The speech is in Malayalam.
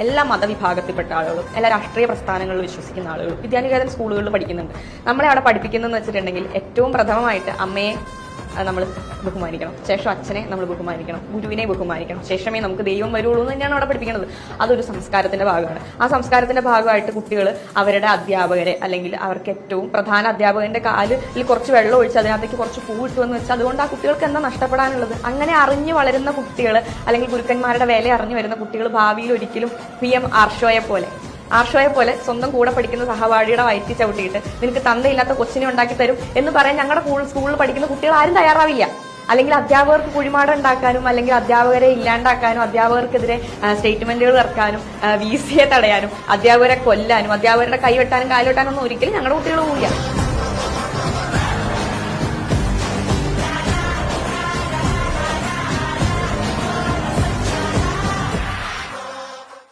എല്ലാ മതവിഭാഗത്തിൽപ്പെട്ട ആളുകളും എല്ലാ രാഷ്ട്രീയ പ്രസ്ഥാനങ്ങളിൽ വിശ്വസിക്കുന്ന ആളുകളും വിദ്യാനികേതൻ സ്കൂളുകളിൽ പഠിക്കുന്നുണ്ട്. നമ്മളെ അവിടെ പഠിപ്പിക്കുന്നതെന്ന് വെച്ചിട്ടുണ്ടെങ്കിൽ ഏറ്റവും പ്രഥമമായിട്ട് അമ്മയെ നമ്മൾ ബഹുമാനിക്കണം. ശേഷം അച്ഛനെ നമ്മൾ ബഹുമാനിക്കണം. ഗുരുവിനെ ബഹുമാനിക്കണം. ശേഷമേ നമുക്ക് ദൈവം വരുള്ളൂ എന്ന് തന്നെയാണ് അവിടെ പഠിപ്പിക്കുന്നത്. അതൊരു സംസ്കാരത്തിന്റെ ഭാഗമാണ്. ആ സംസ്കാരത്തിന്റെ ഭാഗമായിട്ട് കുട്ടികൾ അവരുടെ അധ്യാപകരെ അല്ലെങ്കിൽ അവർക്ക് ഏറ്റവും പ്രധാന അധ്യാപകന്റെ കാലിൽ കുറച്ച് വെള്ളം ഒഴിച്ച് അതിനകത്തേക്ക് കുറച്ച് പൂ ഇട്ടു എന്ന് വെച്ചാൽ അതുകൊണ്ട് ആ കുട്ടികൾക്ക് എന്താ നഷ്ടപ്പെടാനുള്ളത്? അങ്ങനെ അറിഞ്ഞു വളരുന്ന കുട്ടികൾ അല്ലെങ്കിൽ ഗുരുക്കന്മാരുടെ വില അറിഞ്ഞു വരുന്ന കുട്ടികൾ ഭാവിയിൽ ഒരിക്കലും പി എം ആർഷോയെ പോലെ ആർഷോയെ പോലെ സ്വന്തം കൂടെ പഠിക്കുന്ന സഹപാഠിയുടെ വയറ്റി ചവിട്ടിയിട്ട് നിനക്ക് തന്തയില്ലാത്ത കൊച്ചിനെ ഉണ്ടാക്കി തരും എന്ന് പറയാൻ ഞങ്ങളുടെ സ്കൂളിൽ പഠിക്കുന്ന കുട്ടികൾ ആരും തയ്യാറാവില്ല. അല്ലെങ്കിൽ അധ്യാപകർക്ക് കുഴിമാട ഉണ്ടാക്കാനും അല്ലെങ്കിൽ അധ്യാപകരെ ഇല്ലാണ്ടാക്കാനും അധ്യാപകർക്കെതിരെ സ്റ്റേറ്റ്മെന്റുകൾ ഇറക്കാനും വി സിയെ തടയാനും അധ്യാപകരെ കൊല്ലാനും അധ്യാപകരുടെ കൈവെട്ടാനും കാലുവെട്ടാനും ഒന്നും ഒരിക്കലും ഞങ്ങളുടെ കുട്ടികൾ പോവില്ല.